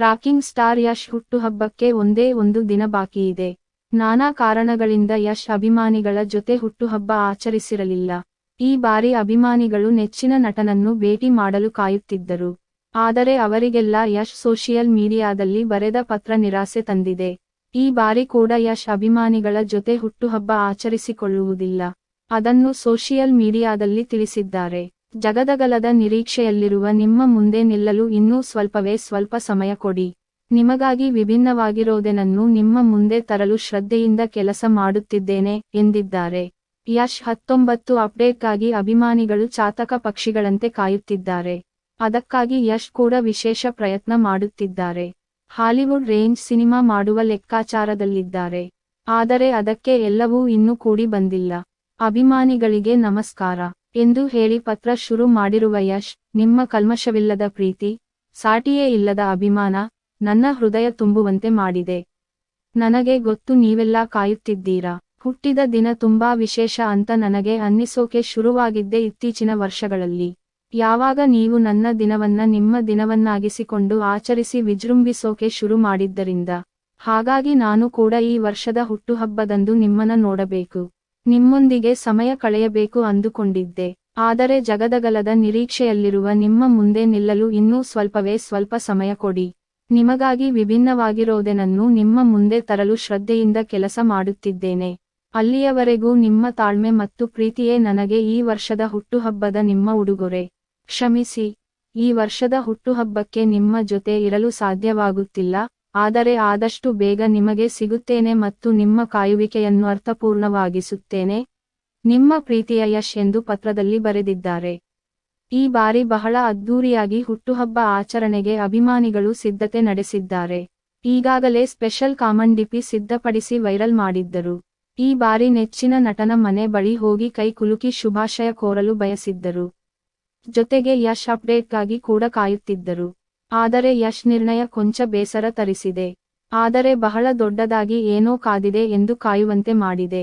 Rocking star Yash ಹುಟ್ಟುಹಬ್ಬಕ್ಕೆ ಒಂದೇ ಒಂದು ದಿನ ಬಾಕಿಯಿದೆ ನಾನಾ ಕಾರಣಗಳಿಂದ ಯಶ್ ಅಭಿಮಾನಿಗಳ ಜೊತೆ ಹುಟ್ಟುಹಬ್ಬ ಆಚರಿಸಿರಲಿಲ್ಲ. ಈ ಬಾರಿ ಅಭಿಮಾನಿಗಳು ನೆಚ್ಚಿನ ನಟನನ್ನು ಭೇಟಿ ಮಾಡಲು ಕಾಯುತ್ತಿದ್ದರು. ಆದರೆ ಅವರಿಗೆಲ್ಲ ಯಶ್ ಸೋಷಿಯಲ್ ಮೀಡಿಯಾದಲ್ಲಿ ಬರೆದ ಪತ್ರ ನಿರಾಸೆ ತಂದಿದೆ. ಈ ಬಾರಿ ಕೂಡ ಯಶ್ ಅಭಿಮಾನಿಗಳ ಜೊತೆ ಹುಟ್ಟುಹಬ್ಬ ಆಚರಿಸಿಕೊಳ್ಳುವುದಿಲ್ಲ. ಅದನ್ನು ಸೋಷಿಯಲ್ ಮೀಡಿಯಾದಲ್ಲಿ ತಿಳಿಸಿದ್ದಾರೆ. ಜಗದಗಲದ ನಿರೀಕ್ಷೆಯಲ್ಲಿರುವ ನಿಮ್ಮ ಮುಂದೆ ನಿಲ್ಲಲು ಇನ್ನೂ ಸ್ವಲ್ಪವೇ ಸ್ವಲ್ಪ ಸಮಯ ಕೊಡಿ. ನಿಮಗಾಗಿ ವಿಭಿನ್ನವಾಗಿರೋದೆನನ್ನು ನಿಮ್ಮ ಮುಂದೆ ತರಲು ಶ್ರದ್ಧೆಯಿಂದ ಕೆಲಸ ಮಾಡುತ್ತಿದ್ದೇನೆ, ಎಂದಿದ್ದಾರೆ. ಯಶ್ ಹತ್ತೊಂಬತ್ತು ಅಪ್ಡೇಟ್ಗಾಗಿ ಅಭಿಮಾನಿಗಳು ಚಾತಕ ಪಕ್ಷಿಗಳಂತೆ ಕಾಯುತ್ತಿದ್ದಾರೆ. ಅದಕ್ಕಾಗಿ ಯಶ್ ಕೂಡ ವಿಶೇಷ ಪ್ರಯತ್ನ ಮಾಡುತ್ತಿದ್ದಾರೆ. ಹಾಲಿವುಡ್ ರೇಂಜ್ ಸಿನಿಮಾ ಮಾಡುವ ಲೆಕ್ಕಾಚಾರದಲ್ಲಿದ್ದಾರೆ. ಆದರೆ ಅದಕ್ಕೆ ಎಲ್ಲವೂ ಇನ್ನೂ ಕೂಡಿ ಬಂದಿಲ್ಲ. ಅಭಿಮಾನಿಗಳಿಗೆ ನಮಸ್ಕಾರ. ಎಂದು ಹೇಳಿ ಪತ್ರ ಶುರು ಮಾಡಿರುವ ಯಶ್, ನಿಮ್ಮ ಕಲ್ಮಶವಿಲ್ಲದ ಪ್ರೀತಿ, ಸಾಟಿಯೇ ಇಲ್ಲದ ಅಭಿಮಾನ, ನನ್ನ ಹೃದಯ ತುಂಬುವಂತೆ ಮಾಡಿದೆ. ನನಗೆ ಗೊತ್ತು ನೀವೆಲ್ಲ ಕಾಯುತ್ತಿದ್ದೀರಾ? ಹುಟ್ಟಿದ ದಿನ ತುಂಬಾ ವಿಶೇಷ ಅಂತ ನನಗೆ ಅನ್ನಿಸೋಕೆ ಶುರುವಾಗಿದ್ದೆ ಇತ್ತೀಚಿನ ವರ್ಷಗಳಲ್ಲಿ. ಯಾವಾಗ ನೀವು ನನ್ನ ದಿನವನ್ನ ನಿಮ್ಮ ದಿನವನ್ನಾಗಿಸಿಕೊಂಡು ಆಚರಿಸಿ ವಿಜೃಂಭಿಸೋಕೆ ಶುರು ಮಾಡಿದ್ದರಿಂದ. ಹಾಗಾಗಿ ನಾನು ಕೂಡ ಈ ವರ್ಷದ ಹುಟ್ಟುಹಬ್ಬದಂದು ನಿಮ್ಮನ್ನ ನೋಡಬೇಕು. ನಿಮ್ಮೊಂದಿಗೆ ಸಮಯ ಕಳೆಯಬೇಕು ಅಂದುಕೊಂಡಿದ್ದೆ. ಆದರೆ ಜಗದಗಲದ ನಿರೀಕ್ಷೆಯಲ್ಲಿರುವ ನಿಮ್ಮ ಮುಂದೆ ನಿಲ್ಲಲು ಇನ್ನೂ ಸ್ವಲ್ಪವೇ ಸ್ವಲ್ಪ ಸಮಯ ಕೊಡಿ. ನಿಮಗಾಗಿ ವಿಭಿನ್ನವಾಗಿರೋದೆನನ್ನು ನಿಮ್ಮ ಮುಂದೆ ತರಲು ಶ್ರದ್ಧೆಯಿಂದ ಕೆಲಸ ಮಾಡುತ್ತಿದ್ದೇನೆ. ಅಲ್ಲಿಯವರೆಗೂ ನಿಮ್ಮ ತಾಳ್ಮೆ ಮತ್ತು ಪ್ರೀತಿಯೇ ನನಗೆ ಈ ವರ್ಷದ ಹುಟ್ಟುಹಬ್ಬದ ನಿಮ್ಮ ಉಡುಗೊರೆ. ಕ್ಷಮಿಸಿ, ಈ ವರ್ಷದ ಹುಟ್ಟುಹಬ್ಬಕ್ಕೆ ನಿಮ್ಮ ಜೊತೆ ಇರಲು ಸಾಧ್ಯವಾಗುತ್ತಿಲ್ಲ. ಆದರೆ ಆದಷ್ಟು ಬೇಗ ನಿಮಗೆ ಸಿಗುತ್ತೇನೆ ಮತ್ತು ನಿಮ್ಮ ಕಾಯುವಿಕೆಯನ್ನು ಅರ್ಥಪೂರ್ಣವಾಗಿಸುತ್ತೇನೆ. ನಿಮ್ಮ ಪ್ರೀತಿಯ ಯಶ್ ಎಂದು ಪತ್ರದಲ್ಲಿ ಬರೆದಿದ್ದಾರೆ. ಈ ಬಾರಿ ಬಹಳ ಅದ್ದೂರಿಯಾಗಿ ಹುಟ್ಟುಹಬ್ಬ ಆಚರಣೆಗೆ ಅಭಿಮಾನಿಗಳು ಸಿದ್ಧತೆ ನಡೆಸಿದ್ದಾರೆ. ಈಗಾಗಲೇ ಸ್ಪೆಷಲ್ ಕಾಮಂಡಿಪಿ ಸಿದ್ಧಪಡಿಸಿ ವೈರಲ್ ಮಾಡಿದ್ದರು. ಈ ಬಾರಿ ನೆಚ್ಚಿನ ನಟನ ಮನೆ ಬಳಿ ಹೋಗಿ ಕೈ ಕುಲುಕಿ ಶುಭಾಶಯ ಕೋರಲು ಬಯಸಿದ್ದರು. ಜೊತೆಗೆ ಯಶ್ ಅಪ್ಡೇಟ್ಗಾಗಿ ಕೂಡ ಕಾಯುತ್ತಿದ್ದರು. ಆದರೆ ಯಶ್ ನಿರ್ಣಯ ಕೊಂಚ ಬೇಸರ ತರಿಸಿದೆ. ಆದರೆ ಬಹಳ ದೊಡ್ಡದಾಗಿ ಏನೋ ಕಾದಿದೆ ಎಂದು ಕಾಯುವಂತೆ ಮಾಡಿದೆ.